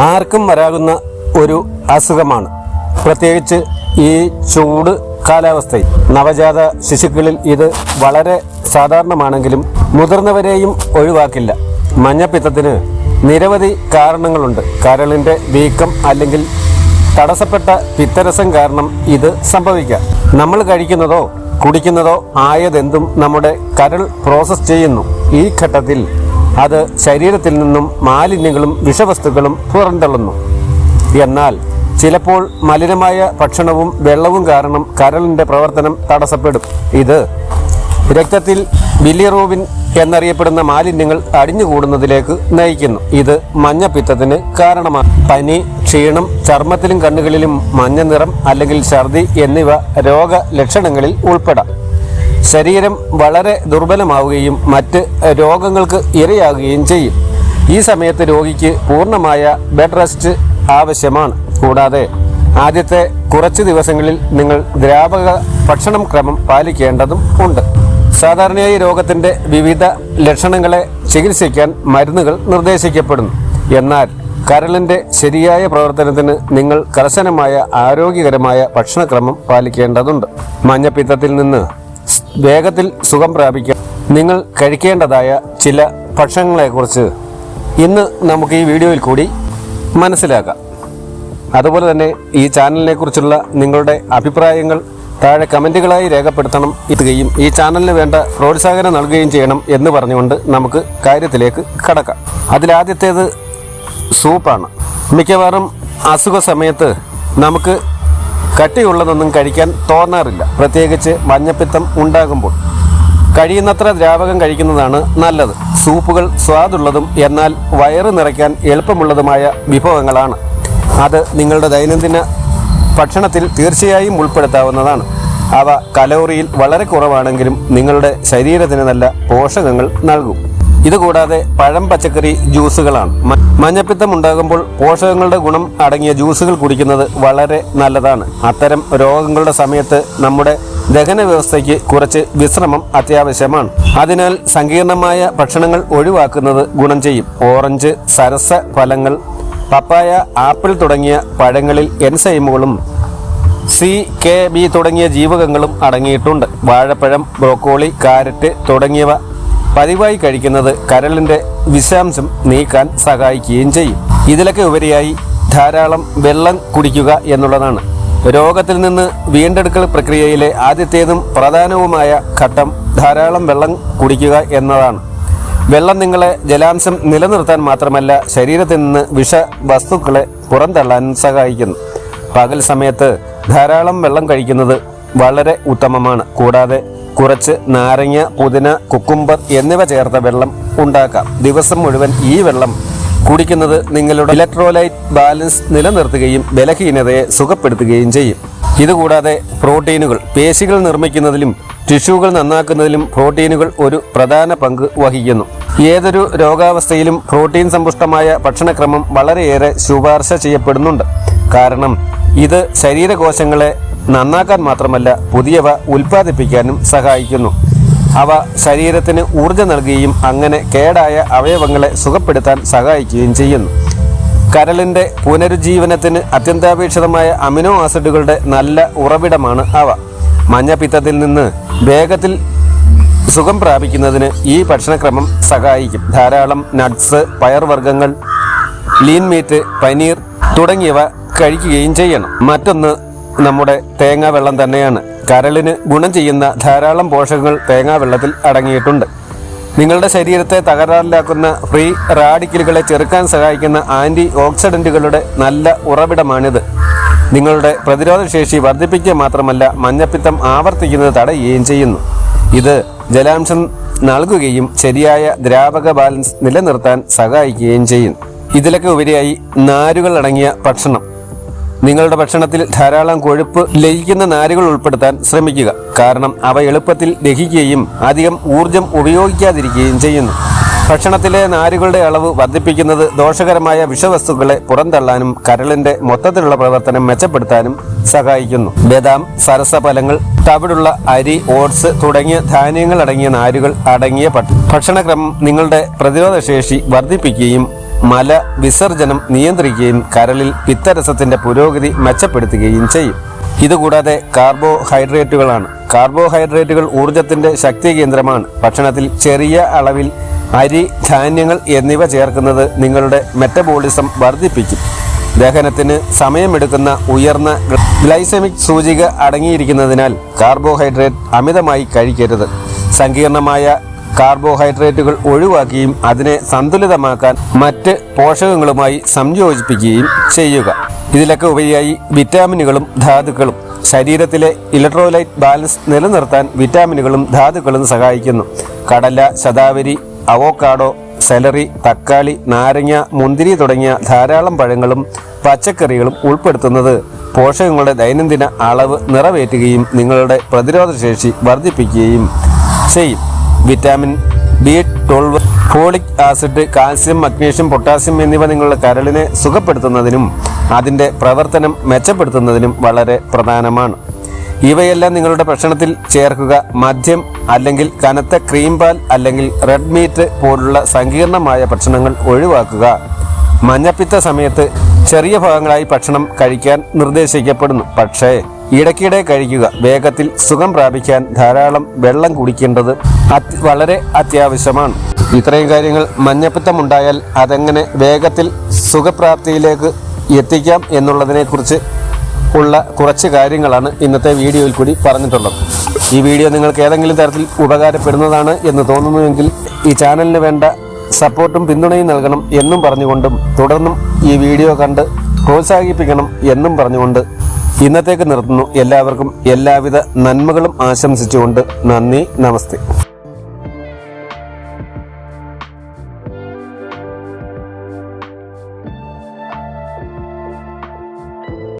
ആർക്കും വരാകുന്ന ഒരു അസുഖമാണ്. പ്രത്യേകിച്ച് ഈ ചൂട് കാലാവസ്ഥയിൽ. നവജാത ശിശുക്കളിൽ ഇത് വളരെ സാധാരണമാണെങ്കിലും മുതിർന്നവരെയും ഒഴിവാക്കില്ല. മഞ്ഞപ്പിത്തത്തിന് നിരവധി കാരണങ്ങളുണ്ട്. കരളിന്റെ വീക്കം അല്ലെങ്കിൽ തടസ്സപ്പെട്ട പിത്തരസം കാരണം ഇത് സംഭവിക്കാം. നമ്മൾ കഴിക്കുന്നതോ കുടിക്കുന്നതോ ആയതെന്തും നമ്മുടെ കരൾ പ്രോസസ് ചെയ്യുന്നു. ഈ ഘട്ടത്തിൽ അത് ശരീരത്തിൽ നിന്നും മാലിന്യങ്ങളും വിഷവസ്തുക്കളും പുറന്തള്ളുന്നു. എന്നാൽ ചിലപ്പോൾ മലിനമായ ഭക്ഷണവും വെള്ളവും കാരണം കരളിന്റെ പ്രവർത്തനം തടസ്സപ്പെടും. ഇത് രക്തത്തിൽ ബിലിയറൂബിൻ എന്നറിയപ്പെടുന്ന മാലിന്യങ്ങൾ അടിഞ്ഞുകൂടുന്നതിലേക്ക് നയിക്കുന്നു. ഇത് മഞ്ഞപ്പിത്തത്തിന് കാരണമാണ്. പനി ക്ഷീണം ചർമ്മത്തിലും കണ്ണുകളിലും മഞ്ഞ നിറം അല്ലെങ്കിൽ ഛർദി എന്നിവ രോഗലക്ഷണങ്ങളിൽ ഉൾപ്പെടാം. ശരീരം വളരെ ദുർബലമാവുകയും മറ്റ് രോഗങ്ങൾക്ക് ഇരയാകുകയും ചെയ്യും. ഈ സമയത്ത് രോഗിക്ക് പൂർണമായ ബെഡ് റെസ്റ്റ് ആവശ്യമാണ്. കൂടാതെ ആദ്യത്തെ കുറച്ച് ദിവസങ്ങളിൽ നിങ്ങൾ ദ്രാവക ഭക്ഷണം ക്രമം പാലിക്കേണ്ടതും ഉണ്ട്. സാധാരണയായി രോഗത്തിന്റെ വിവിധ ലക്ഷണങ്ങളെ ചികിത്സിക്കാൻ മരുന്നുകൾ നിർദ്ദേശിക്കപ്പെടുന്നു. എന്നാൽ കരളിന്റെ ശരിയായ പ്രവർത്തനത്തിന് നിങ്ങൾ കർശനമായ ആരോഗ്യകരമായ ഭക്ഷണക്രമം പാലിക്കേണ്ടതുണ്ട്. മഞ്ഞപ്പിത്തത്തിൽ നിന്ന് വേഗത്തിൽ സുഖം പ്രാപിക്കാൻ നിങ്ങൾ കഴിക്കേണ്ടതായ ചില ഭക്ഷണങ്ങളെക്കുറിച്ച് ഇന്ന് നമുക്ക് ഈ വീഡിയോയിൽ കൂടി മനസ്സിലാക്കാം. അതുപോലെ തന്നെ ഈ ചാനലിനെ കുറിച്ചുള്ള നിങ്ങളുടെ അഭിപ്രായങ്ങൾ താഴെ കമന്റുകളായി രേഖപ്പെടുത്തണം എത്തുകയും ഈ ചാനലിന് വേണ്ട പ്രോത്സാഹനം നൽകുകയും ചെയ്യണം എന്ന് പറഞ്ഞുകൊണ്ട് നമുക്ക് കാര്യത്തിലേക്ക് കടക്കാം. അതിലാദ്യത്തേത് സൂപ്പാണ്. മിക്കവാറും അസുഖ സമയത്ത് നമുക്ക് കട്ടിയുള്ളതൊന്നും കഴിക്കാൻ തോന്നാറില്ല. പ്രത്യേകിച്ച് മഞ്ഞപ്പിത്തം ഉണ്ടാകുമ്പോൾ. കഴിയുന്നത്ര ദ്രാവകം കഴിക്കുന്നതാണ് നല്ലത്. സൂപ്പുകൾ സ്വാദുള്ളതും എന്നാൽ വയറ് നിറയ്ക്കാൻ എളുപ്പമുള്ളതുമായ വിഭവങ്ങളാണ്. അത് നിങ്ങളുടെ ദൈനംദിന ഭക്ഷണത്തിൽ തീർച്ചയായും ഉൾപ്പെടുത്താവുന്നതാണ്. അവ കലോറിയിൽ വളരെ കുറവാണെങ്കിലും നിങ്ങളുടെ ശരീരത്തിന് നല്ല പോഷകങ്ങൾ നൽകും. ഇതുകൂടാതെ പഴം പച്ചക്കറി ജ്യൂസുകളാണ്. മഞ്ഞപ്പിത്തം ഉണ്ടാകുമ്പോൾ പോഷകങ്ങളുടെ ഗുണം അടങ്ങിയ ജ്യൂസുകൾ കുടിക്കുന്നത് വളരെ നല്ലതാണ്. അത്തരം രോഗങ്ങളുടെ സമയത്ത് നമ്മുടെ ദഹന വ്യവസ്ഥയ്ക്ക് കുറച്ച് വിശ്രമം അത്യാവശ്യമാണ്. അതിനാൽ സങ്കീർണമായ ഭക്ഷണങ്ങൾ ഒഴിവാക്കുന്നത് ഗുണം ചെയ്യും. ഓറഞ്ച് സരസ ഫലങ്ങൾ പപ്പായ ആപ്പിൾ തുടങ്ങിയ പഴങ്ങളിൽ എൻസൈമുകളും സി കെ ബി തുടങ്ങിയ ജീവകങ്ങളും അടങ്ങിയിട്ടുണ്ട്. വാഴപ്പഴം ബ്രോക്കോളി കാരറ്റ് തുടങ്ങിയവ പതിവായി കഴിക്കുന്നത് കരളിന്റെ വിഷാംശം നീക്കാൻ സഹായിക്കുകയും ചെയ്യും. ഇതിലൊക്കെ ഉപരിയായി ധാരാളം വെള്ളം കുടിക്കുക എന്നുള്ളതാണ്. രോഗത്തിൽ നിന്ന് വീണ്ടെടുക്കൽ പ്രക്രിയയിലെ ആദ്യത്തേതും പ്രധാനവുമായ ഘട്ടം ധാരാളം വെള്ളം കുടിക്കുക എന്നതാണ്. വെള്ളം നിങ്ങളെ ജലാംശം നിലനിർത്താൻ മാത്രമല്ല ശരീരത്തിൽ നിന്ന് വിഷ വസ്തുക്കളെ പുറന്തള്ളാൻ സഹായിക്കുന്നു. പകൽ സമയത്ത് ധാരാളം വെള്ളം കഴിക്കുന്നത് വളരെ ഉത്തമമാണ്. കൂടാതെ കുറച്ച് നാരങ്ങ പുതിന കുക്കുംബർ എന്നിവ ചേർത്ത വെള്ളം ഉണ്ടാക്കാം. ദിവസം മുഴുവൻ ഈ വെള്ളം കുടിക്കുന്നത് നിങ്ങളുടെ ഇലക്ട്രോലൈറ്റ് ബാലൻസ് നിലനിർത്തുകയും ബലഹീനതയെ സുഖപ്പെടുത്തുകയും ചെയ്യും. ഇതുകൂടാതെ പ്രോട്ടീനുകൾ പേശികൾ നിർമ്മിക്കുന്നതിലും ടിഷ്യൂകൾ നന്നാക്കുന്നതിലും പ്രോട്ടീനുകൾ ഒരു പ്രധാന പങ്ക് വഹിക്കുന്നു. ഏതൊരു രോഗാവസ്ഥയിലും പ്രോട്ടീൻ സമ്പുഷ്ടമായ ഭക്ഷണക്രമം വളരെയേറെ ശുപാർശ ചെയ്യപ്പെടുന്നുണ്ട്. കാരണം ഇത് ശരീരകോശങ്ങളെ നന്നാക്കാൻ മാത്രമല്ല പുതിയവ ഉൽപ്പാദിപ്പിക്കാനും സഹായിക്കുന്നു. അവ ശരീരത്തിന് ഊർജം നൽകുകയും അങ്ങനെ കേടായ അവയവങ്ങളെ സുഖപ്പെടുത്താൻ സഹായിക്കുകയും ചെയ്യുന്നു. കരളിന്റെ പുനരുജ്ജീവനത്തിന് അത്യന്താപേക്ഷിതമായ അമിനോ ആസിഡുകളുടെ നല്ല ഉറവിടമാണ് അവ. മഞ്ഞപ്പിത്തത്തിൽ നിന്ന് വേഗത്തിൽ സുഖം പ്രാപിക്കുന്നതിന് ഈ ഭക്ഷണക്രമം സഹായിക്കും. ധാരാളം നട്ട്സ് പയർവർഗങ്ങൾ ലീൻ മീറ്റ് പനീർ തുടങ്ങിയവ കഴിക്കുകയും ചെയ്യണം. മറ്റൊന്ന് നമ്മുടെ തേങ്ങാ വെള്ളം തന്നെയാണ്. കരളിന് ഗുണം ചെയ്യുന്ന ധാരാളം പോഷകങ്ങൾ തേങ്ങാ വെള്ളത്തിൽ അടങ്ങിയിട്ടുണ്ട്. നിങ്ങളുടെ ശരീരത്തെ തകരാറിലാക്കുന്ന ഫ്രീ റാഡിക്കലുകളെ ചെറുക്കാൻ സഹായിക്കുന്ന ആന്റി ഓക്സിഡന്റുകളുടെ നല്ല ഉറവിടമാണിത്. നിങ്ങളുടെ പ്രതിരോധശേഷി വർദ്ധിപ്പിക്കുക മാത്രമല്ല മഞ്ഞപ്പിത്തം ആവർത്തിക്കുന്നത് തടയുകയും ചെയ്യുന്നു. ഇത് ജലാംശം നൽകുകയും ശരിയായ ദ്രാവക ബാലൻസ് നിലനിർത്താൻ സഹായിക്കുകയും ചെയ്യും. ഇതിലൊക്കെ ഉപരിയായി നാരുകൾ അടങ്ങിയ ഭക്ഷണം. നിങ്ങളുടെ ഭക്ഷണത്തിൽ ധാരാളം കൊഴുപ്പ് ലയിക്കുന്ന നാരുകൾ ഉൾപ്പെടുത്താൻ ശ്രമിക്കുക. കാരണം അവ എളുപ്പത്തിൽ ദഹിക്കുകയും അധികം ഊർജം ഉപയോഗിക്കാതിരിക്കുകയും ചെയ്യുന്നു. ഭക്ഷണത്തിലെ നാരുകളുടെ അളവ് വർദ്ധിപ്പിക്കുന്നത് ദോഷകരമായ വിഷവസ്തുക്കളെ പുറന്തള്ളാനും കരളിന്റെ മൊത്തത്തിലുള്ള പ്രവർത്തനം മെച്ചപ്പെടുത്താനും സഹായിക്കുന്നു. ബദാം സരസഫലങ്ങൾ തവിടുള്ള അരി ഓട്സ് തുടങ്ങിയ ധാന്യങ്ങൾ അടങ്ങിയ നാരുകൾ അടങ്ങിയ ഭക്ഷണക്രമം നിങ്ങളുടെ പ്രതിരോധശേഷി വർദ്ധിപ്പിക്കുകയും മല വിസർജനം നിയന്ത്രിക്കുകയും കരളിൽ പിത്തരസത്തിന്റെ പുരോഗതി മെച്ചപ്പെടുത്തുകയും ചെയ്യും. ഇതുകൂടാതെ കാർബോഹൈഡ്രേറ്റുകളാണ്. കാർബോഹൈഡ്രേറ്റുകൾ ഊർജത്തിന്റെ ശക്തി കേന്ദ്രമാണ്. ഭക്ഷണത്തിൽ ചെറിയ അളവിൽ അരി ധാന്യങ്ങൾ എന്നിവ ചേർക്കുന്നത് നിങ്ങളുടെ മെറ്റബോളിസം വർദ്ധിപ്പിക്കും. ദഹനത്തിന് സമയമെടുക്കുന്ന ഉയർന്ന ഗ്ലൈസമിക് സൂചിക അടങ്ങിയിരിക്കുന്നതിനാൽ കാർബോഹൈഡ്രേറ്റ് അമിതമായി കഴിക്കരുത്. സങ്കീർണമായ കാർബോഹൈഡ്രേറ്റുകൾ ഒഴിവാക്കുകയും അതിനെ സന്തുലിതമാക്കാൻ മറ്റ് പോഷകങ്ങളുമായി സംയോജിപ്പിക്കുകയും ചെയ്യുക. ഇതിലൊക്കെ ഉപരിയായി വിറ്റാമിനുകളും ധാതുക്കളും ശരീരത്തിലെ ഇലക്ട്രോലൈറ്റ് ബാലൻസ് നിലനിർത്താൻ വിറ്റാമിനുകളും ധാതുക്കളും സഹായിക്കുന്നു. കടല ശതാവരി അവോക്കാഡോ സെലറി തക്കാളി നാരങ്ങ മുന്തിരി തുടങ്ങിയ ധാരാളം പഴങ്ങളും പച്ചക്കറികളും ഉൾപ്പെടുത്തുന്നത് പോഷകങ്ങളുടെ ദൈനംദിന അളവ് നിറവേറ്റുകയും നിങ്ങളുടെ പ്രതിരോധശേഷി വർദ്ധിപ്പിക്കുകയും ചെയ്യും. Vitamin B twelve folic acid calcium magnesium potassium എന്നിവ നിങ്ങളുടെ കരളിനെ സുഖപ്പെടുത്തുന്നതിനും അതിന്റെ പ്രവർത്തനം മെച്ചപ്പെടുത്തുന്നതിനും വളരെ പ്രധാനമാണ്. ഇവയെല്ലാം നിങ്ങളുടെ ഭക്ഷണത്തിൽ ചേർക്കുക. മദ്യം അല്ലെങ്കിൽ കനത്ത ക്രീം പാൽ അല്ലെങ്കിൽ റെഡ് മീറ്റ് പോലുള്ള സങ്കീർണമായ ഭക്ഷണങ്ങൾ ഒഴിവാക്കുക. മഞ്ഞപ്പിത്ത സമയത്ത് ചെറിയ ഭാഗങ്ങളായി ഭക്ഷണം കഴിക്കാൻ നിർദ്ദേശിക്കപ്പെടുന്നു. പക്ഷേ ഇടയ്ക്കിടെ കഴിക്കുക. വേഗത്തിൽ സുഖം പ്രാപിക്കാൻ ധാരാളം വെള്ളം കുടിക്കേണ്ടത് വളരെ അത്യാവശ്യമാണ്. ഇത്രയും കാര്യങ്ങൾ മഞ്ഞപ്പിത്തമുണ്ടായാൽ അതെങ്ങനെ വേഗത്തിൽ സുഖപ്രാപ്തിയിലേക്ക് എത്തിക്കാം എന്നുള്ളതിനെക്കുറിച്ച് ഉള്ള കുറച്ച് കാര്യങ്ങളാണ് ഇന്നത്തെ വീഡിയോയിൽ കൂടി പറഞ്ഞിട്ടുള്ളത്. ഈ വീഡിയോ നിങ്ങൾക്ക് ഏതെങ്കിലും തരത്തിൽ ഉപകാരപ്പെടുന്നതാണ് എന്ന് തോന്നുന്നുവെങ്കിൽ ഈ ചാനലിന് വേണ്ട സപ്പോർട്ടും പിന്തുണയും നൽകണം എന്നും പറഞ്ഞുകൊണ്ടും തുടർന്നും ഈ വീഡിയോ കണ്ട് പ്രോത്സാഹിപ്പിക്കണം എന്നും പറഞ്ഞുകൊണ്ട് ഇന്നത്തേക്ക് നിർത്തുന്നു. എല്ലാവർക്കും എല്ലാവിധ നന്മകളും ആശംസിച്ചുകൊണ്ട് നന്ദി നമസ്തേ.